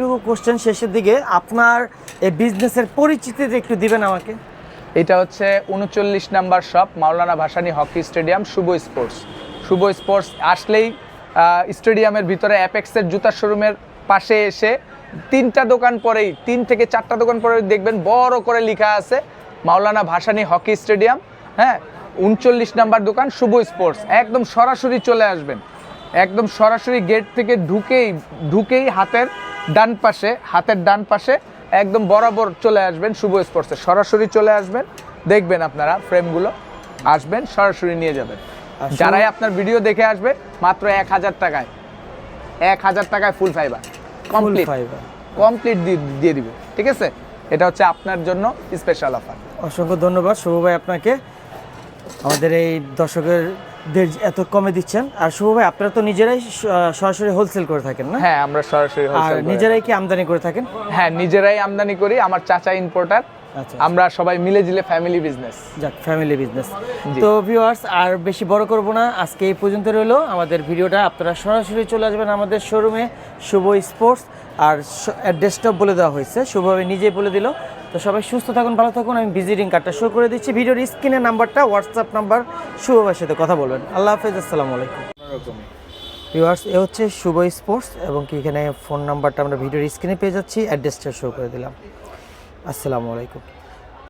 একটু কোশ্চেন শেষের দিকে, আপনার এই বিজনেসের পরিচিতিটা একটু দিবেন আমাকে। এটা হচ্ছে উনচল্লিশ number shop Maulana Bhasani hockey stadium, Shubho sports Shubho sports আসলেই স্টেডিয়ামের ভিতরে অ্যাপেক্সের জুতার শোরুমের পাশে এসে তিনটা দোকান পরেই, তিন থেকে চারটা দোকান পরে দেখবেন বড় করে লেখা আছে, মাওলানা ভাসানী হকি স্টেডিয়াম। হ্যাঁ উনচল্লিশ নাম্বার দোকান, শুভ স্পোর্টস একদম সরাসরি চলে আসবেন। একদম সরাসরি গেট থেকে ঢুকেই ঢুকেই হাতের ডান পাশে হাতের ডান পাশে একদম বরাবর চলে আসবেন শুভ স্পোর্টসে সরাসরি চলে আসবেন দেখবেন আপনারা ফ্রেমগুলো আসবেন সরাসরি নিয়ে যাবেন। যারাই আপনার ভিডিও দেখে আসবে মাত্র এক হাজার টাকায়। এক হাজার টাকায় full fibre complete fiber। Complete দিয়ে দিব। ঠিক আছে? এটা হচ্ছে আপনার জন্য স্পেশাল অফার অসংখ্য ধন্যবাদ। শুভ ভাই আপনাকে। আমাদের এই দর্শকের এত কমে দিচ্ছেন। আর শুভ ভাই আপনারা তো নিজেরাই সরাসরি হোলসেল করে থাকেন না? হ্যাঁ আমরা সরাসরি আর নিজেরাই কি আমদানি করে থাকেন? হ্যাঁ নিজেরাই আমদানি করি। আমার চাচা ইম্পোর্টার আমরা সবাই মিলে জিলে ফ্যামিলি বিজনেস যাক ফ্যামিলি বিজনেস তো ভিউয়ার্স আর বেশি বড় করব না আজকে এই পর্যন্ত রইল। আমাদের ভিডিওটা আপনারা সরাসরি চলে আসবেন আমাদের শোরুমে শুভ স্পোর্টস আর অ্যাড্রেসটা বলে দেওয়া হয়েছে শুভভাবে নিজেই বলে দিল। তো সবাই সুস্থ থাকুন ভালো থাকুন আমি ভিজিটিং কার্ডটা শো করে দিচ্ছি। ভিডিওর স্ক্রিনের নাম্বারটা হোয়াটসঅ্যাপ নাম্বার শুভভাইয়ের সাথে কথা বলবেন। আল্লাহ হাফেজ আসসালামু আলাইকুম। ভিউয়ার্স এ হচ্ছে শুভ স্পোর্টস এবং কি এখানে ফোন নাম্বারটা আমরা ভিডিওর স্ক্রিনে পেয়ে যাচ্ছি অ্যাড্রেসটা শো করে দিলাম। আসসালামু আলাইকুম।